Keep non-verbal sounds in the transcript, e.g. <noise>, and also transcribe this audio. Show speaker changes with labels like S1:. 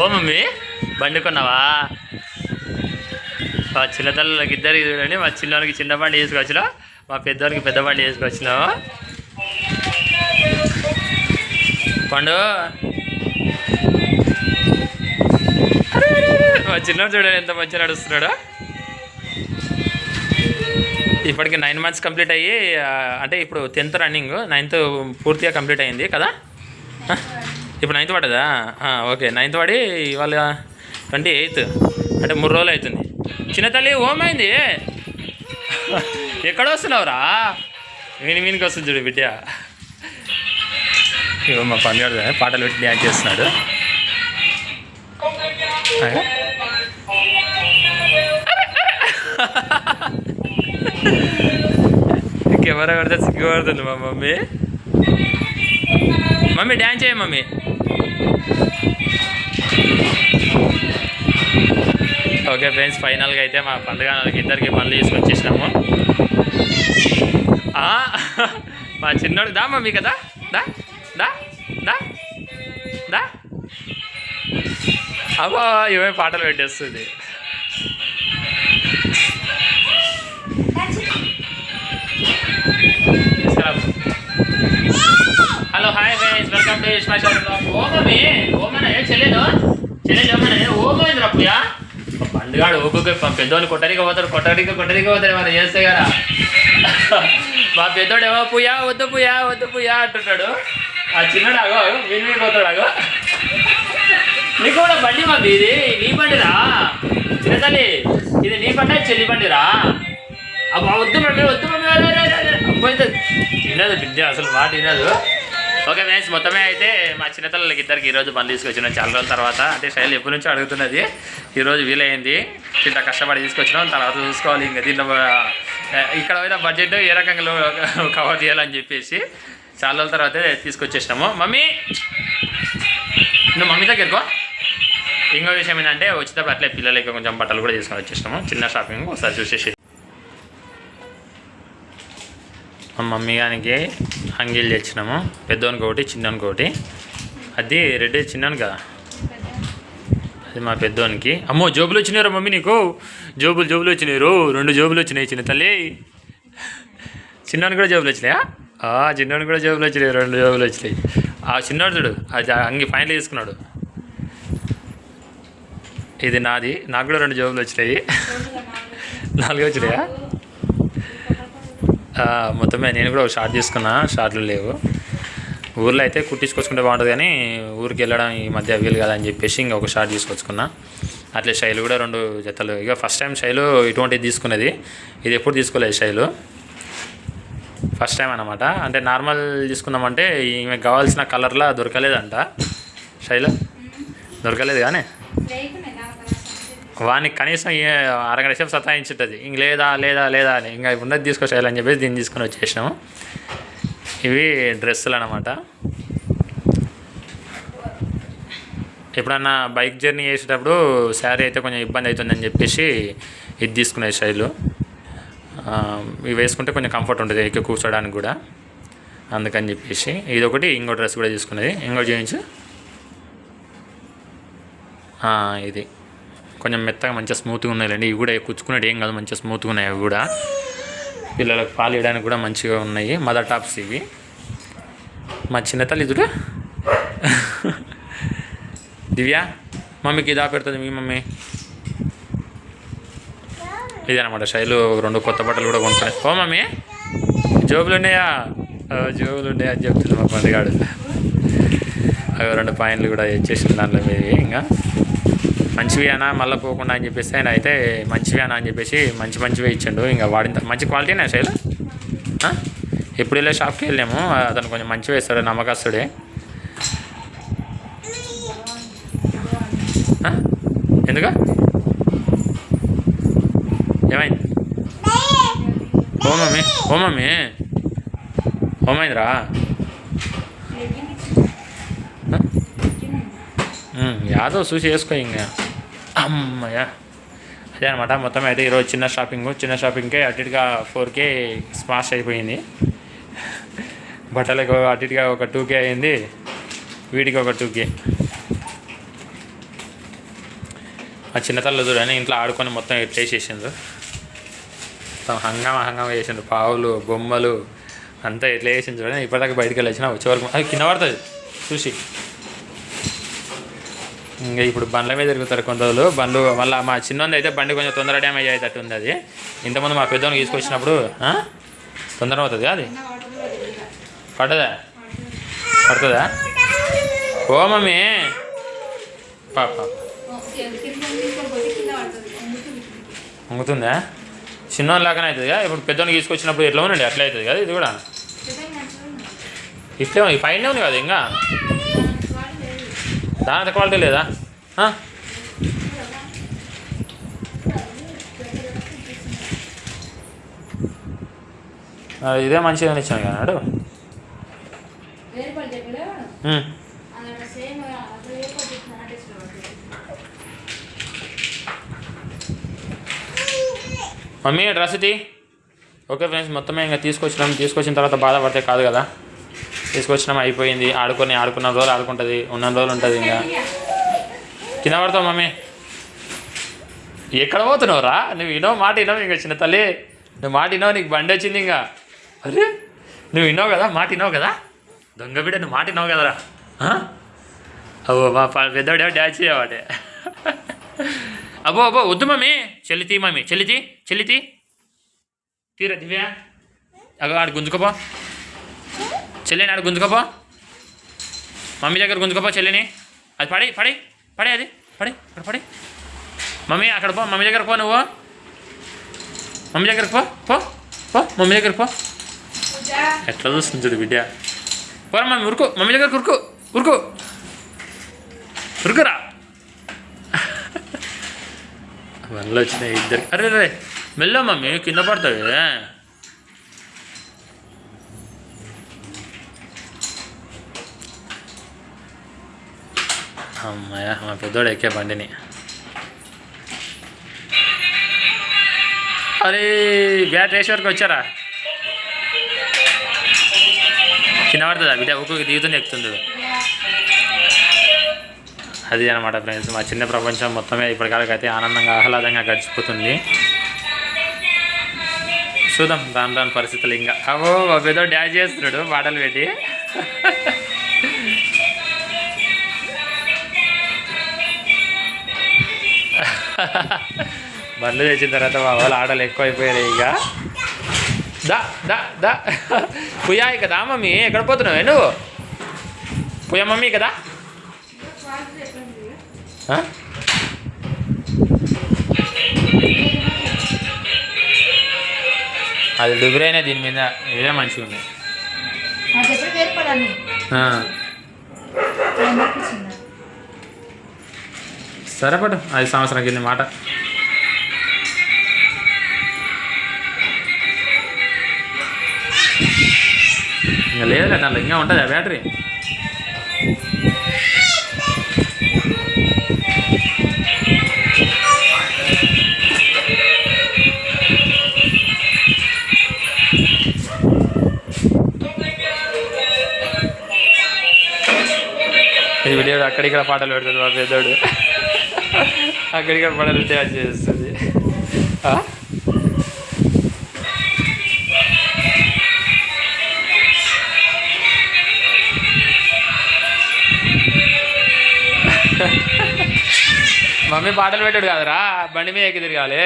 S1: ఓ mummy బండి కొన్నావా? మా చిన్నతల్లకి ఇద్దరికి చూడండి మా చిన్నవానికి చిన్న బండి వేసుకొచ్చినా మా పెద్దవానికి పెద్ద బండి వేసుకొచ్చినావు పండు. మా చిన్నవాడు చూడండి ఎంత మంచిగా నడుస్తున్నాడు. ఇప్పటికి నైన్ మంత్స్ కంప్లీట్ అయ్యి అంటే ఇప్పుడు టెన్త్ రన్నింగ్ నైన్త్ పూర్తిగా కంప్లీట్ అయింది కదా? ఇప్పుడు నైన్త్ పడదా ఓకే. నైన్త్ పడి ఇవాళ ట్వంటీ ఎయిత్ అంటే మూడు రోజులు అవుతుంది. చిన్న తల్లి ఓమైంది? ఎక్కడ వస్తున్నావురా విని వినికి వస్తుంది చూడు బిడ్డ. ఇవ్వ మా పండుగ పాటలు పెట్టి డ్యాన్స్ చేస్తున్నాడు. ఆ? కెమెరా పెడితే సిగ్గుపడుతుంది మా మమ్మీ. మమ్మీ డ్యాన్స్ చేయ మమ్మీ. ఓకే ఫ్రెండ్స్ ఫైనల్గా అయితే మా పండుగ ఇద్దరికి మళ్ళీ తీసుకొచ్చేసినాము. మా చిన్నోడు దా మమ్మీ కదా? దా దా దా దా. అబ్బా ఇవే పాటలు పెట్టేస్తుంది. తీసుకురా. Hello hi friends welcome to special blog ఓమవి ఓమన? ఏ చెల్లెను చెల్లెలు ఓమన? ఓమైంది రప్పుయా పండుగాడు ఓకే పెద్దోళ్ళు కొట్టరికి పోతారు కొట్టరికి కొట్టరికి పోతారు మరి చేస్తే కదా. మా పెద్దోడు ఏమో పుయా వద్దు పుయా వద్దు పుయా అంటుంటాడు. ఆ చిన్నడు అగో విని పోతాడు అగో నీకు కూడా బండి మా ఇది నీ బండిరా? చిన్నతల్లి ఇది నీ బండి చెల్లి బండిరా? అబ్బా వద్దు మమ్మీ వద్దు మమ్మీ అరే, అరే, వినదు బిడ్డ అసలు మాట వినదు. ఓకే ఫ్రెండ్స్ మొత్తమే అయితే మా చిన్నతల్లకి ఇద్దరికి ఈరోజు బండి తీసుకొచ్చినాం. చాలా రోజుల తర్వాత అంటే శైలి ఎప్పటి నుంచో అడుగుతున్నది. ఈరోజు వీలైంది. ఇంత కష్టపడి తీసుకొచ్చినాం. తర్వాత చూసుకోవాలి. ఇంకా దీంట్లో ఇక్కడ పోయిన బడ్జెట్ ఏ రకంగా కవర్ చేయాలని చెప్పేసి చాలా రోజుల తర్వాత తీసుకొచ్చేసినాము. మమ్మీ నువ్వు మమ్మీ దగ్గరకో ఇంకో విషయం ఏంటంటే వచ్చేటప్పుడు అట్లే పిల్లలకి కొంచెం బట్టలు కూడా తీసుకొని వచ్చేసినాము. చిన్న షాపింగ్ ఒకసారి చూసేసి మా మమ్మీ గారికి అంగీలు తెచ్చినాము. పెద్దోనికి ఒకటి చిన్నోనికి ఒకటి. అది రెడ్డి చిన్నాను కదా? అది మా పెద్దోనికి. అమ్మో జోబులు వచ్చినారు మమ్మీ నీకు. జోబులు జోబులు వచ్చినారు రెండు జోబులు వచ్చినాయి చిన్న తల్లి. చిన్నోని కూడా జోబులు వచ్చినాయా? ఆ, కూడా జోబులు వచ్చినాయి రెండు జోబులు వచ్చినాయి. ఆ చిన్నోడు చూడు అది అంగి ఫైనల్ తీసుకున్నాడు ఇది నాది. నాకు కూడా రెండు జోబులు వచ్చినాయి. నాలుగు వచ్చినాయా? మొత్తమే నేను కూడా ఒక షార్ట్ తీసుకున్నా షార్ట్లు లేవు. ఊర్లో అయితే కుట్టించుకొచ్చుకుంటే బాగుంటుంది కానీ ఊరికి వెళ్ళడం ఈ మధ్య వీలు కదా అని చెప్పేసి ఇంకా ఒక షార్ట్ తీసుకొచ్చుకున్నా. అట్లే శైలు కూడా రెండు జతలు. ఇక ఫస్ట్ టైం శైలు ఇటువంటిది తీసుకునేది ఇది ఎప్పుడు తీసుకోలేదు శైలు. ఫస్ట్ టైం అనమాట అంటే నార్మల్ తీసుకుందామంటే ఈమె కావాల్సిన కలర్లా దొరకలేదంట. శైలు దొరకలేదు కానీ? వానికి కనీసం ఏ అరగంట సేపు సతాయించుంటుంది. ఇంక లేదా లేదా లేదా అని. ఇంకా ఉన్నది తీసుకొచ్చేయాలని చెప్పేసి దీన్ని తీసుకొని వచ్చేసినాము. ఇవి డ్రెస్సులు అనమాట ఎప్పుడన్నా బైక్ జర్నీ చేసేటప్పుడు శారీ అయితే కొంచెం ఇబ్బంది అవుతుందని చెప్పేసి ఇది తీసుకునే శైలు ఇవి వేసుకుంటే కొంచెం కంఫర్ట్ ఉంటుంది ఎక్కి కూర్చోడానికి కూడా. అందుకని చెప్పేసి ఇది ఒకటి ఇంకో డ్రెస్ కూడా తీసుకున్నది. ఇంకోటి జీన్స్. ఇది. కొంచెం మెత్తగా మంచిగా స్మూత్గా ఉన్నాయండి ఇవి కూడా కుచ్చుకునేది ఏం కాదు మంచిగా స్మూత్గా ఉన్నాయి అవి కూడా. పిల్లలకు పాలు ఇవ్వడానికి కూడా మంచిగా ఉన్నాయి. మదర్ టాప్స్ ఇవి. మా చిన్న తల్లి ఇదుడు దివ్య మమ్మీకి ఇదా పెడుతుంది మీ మమ్మీ. ఇది అనమాట శైలు రెండు కొత్త బట్టలు కూడా కొనుక్కొని ఓ మమ్మీ జోబులు ఉన్నాయా? జోబులు ఉన్నాయా అని చెప్తుంది మా పండుగాడు అవి రెండు పాయింట్లు కూడా ఇచ్చేసిన దాంట్లో మీవి ఇంకా మంచివి అనా మళ్ళీ పోకుండా అని చెప్పేసి ఆయన అయితే మంచివి అనా అని చెప్పేసి మంచి మంచివే ఇచ్చిండు. ఇంకా వాడిన మంచి క్వాలిటీనే శైలు? ఎప్పుడు వెళ్ళే షాప్కి వెళ్ళాము. అతను కొంచెం మంచిగా ఇస్తాడు నమ్మకస్తుడే? ఎందుకు? ఏమైంది? ఓ మమ్మీ ఓ మమ్మీ. ఓమైందిరా యాదో యాదవ్ చూసి వేసుకో ఇంకా. అమ్మయ్యా. అదే అనమాట మొత్తం అయితే ఈరోజు చిన్న షాపింగ్ చిన్న షాపింగ్కే అటు ఇటుగా ఫోర్ స్మాష్ అయిపోయింది. బట్టలకు అటు ఇటుగా ఒక టూకే అయింది వీటికి ఒక టూ కే ఆ చిన్నతల్లు చూడని ఇంట్లో ఆడుకొని మొత్తం ఎట్లేసేసిండ్రు మొత్తం హంగామా హంగామా చేసిండ్రు పావులు బొమ్మలు అంతా ఎట్లా చేసింది చూడని ఇప్పటిదాకా బయటకు వెళ్ళి వచ్చిన వచ్చే వరకు అది కింద పడుతుంది. చూసి. ఇంకా ఇప్పుడు బండ్ల మీద తిరుగుతారు కొంత రోజులు. బండ్లు మళ్ళీ మా చిన్నోంది అయితే బండి కొంచెం తొందర డ్యామేజ్ అయ్యేటట్టు ఉంది అది. ఇంతకుముందు మా పెద్దోని తీసుకొచ్చినప్పుడు తొందర అవుతుంది అది? పడదా? పడుతుందా? ఓ మమ్మీ! పాప వంగుతుందా చిన్నోని లాగానే అవుతుంది కదా? ఇప్పుడు పెద్దోని తీసుకొచ్చినప్పుడు ఎట్లా ఉండండి? అట్లా అవుతుంది కదా? ఇది కూడా. ఇట్లే ఉంది పైన ఉంది కదా ఇంకా? దాని అంత క్వాలిటీ లేదా? ఇదే మంచిగా ఇచ్చాను కదా నాడు. మమ్మీ డ్రెస్ తీ ఓకే ఫ్రెండ్స్ మొత్తమే ఇంకా తీసుకొచ్చినాం. తీసుకొచ్చిన తర్వాత బాధపడితే కాదు కదా. తీసుకొచ్చినాం అయిపోయింది. ఆడుకొని ఆడుకున్న రోజులు ఆడుకుంటుంది. ఉన్న రోజులు ఉంటుంది ఇంకా. కింద పడతావు మమ్మీ. ఎక్కడ పోతున్నావురా నువ్వు వినో మాట వినవు ఇంకా చిన్న తల్లి. నువ్వు మాట వినవు నీకు బండి వచ్చింది ఇంకా. అరే నువ్వు విన్నావు కదా? మాట విన్నావు కదా? దొంగ బిడ్డ నువ్వు మాట విన్నావు కదరా? అబ్బో మా పెద్దవాడే పెద్దోడే డ్యాన్స్ చేయవాడే? అబ్బో అబ్బో వద్దు మమ్మీ. చెల్లితి మమ్మీ. చెల్లితి చెల్లితి తీరా దివ్యా. అగో ఆడు గుంజుకోపో చెల్లిని ఆడ గుంజుకోపో. మమ్మీ దగ్గర గుంజుకోపో చెల్లిని. అది పడి పడి పడే అది పడి అక్కడ పడి. మమ్మీ అక్కడ పో మమ్మీ దగ్గర పో నువ్వు. మమ్మీ దగ్గరకు పో పో పో మమ్మీ దగ్గర పో. ఎట్లా చూస్తుంది చూడు బిడ్డ. పోరా మమ్మీ ఉరుకు మమ్మీ దగ్గర ఉరుకు ఉరుకు. ఉరుకురా. <laughs> వల్ల వచ్చినాయి ఇద్దరు అరే రే మెల్లో మమ్మీ కింద పడతావి. అమ్మాయ మా పెద్దోడు ఎక్కే బండిని. అరే బ్యాట్ వేసే వరకు వచ్చారా? కింద పడుతుందా? బిడ్డ ఒక్కొక్క దిగుతుంది ఎక్కుతుంది అది అనమాట ఫ్రెండ్స్ మా చిన్న ప్రపంచం మొత్తమే ఇప్పటికాలకైతే అయితే ఆనందంగా ఆహ్లాదంగా గడిచిపోతుంది. చూద్దాం దాని దాని పరిస్థితులు ఇంకా. అవో ఏదో డ్యాష్ చేస్తున్నాడు పాటలు పెట్టి. బండ్లు తెచ్చిన తర్వాత మా వాళ్ళు ఆటలు ఎక్కువ ఇక. దా దా దా. పుయ్యాయి కదా మమ్మీ ఎక్కడ పోతున్నావే నువ్వు? పుయ్య మమ్మీ కదా? అది డుగురైనా దీని మీద ఇదే మంచిగా ఉంది సరేపడు ఐదు సంవత్సరం కింద మాట. ఇంకా లేదులే దాంట్లో ఇంకా ఉంటుంది ఆ బ్యాటరీ? ఈ వీడియో అక్కడిక్కడ పాటలు పెడుతుంది మా పెద్దోడు. అక్కడికి పడలు డ్యాన్స్ చేస్తుంది. మమ్మీ పాటలు పెట్టాడు కాదురా. బండి మీద ఎక్కి తిరగాలి.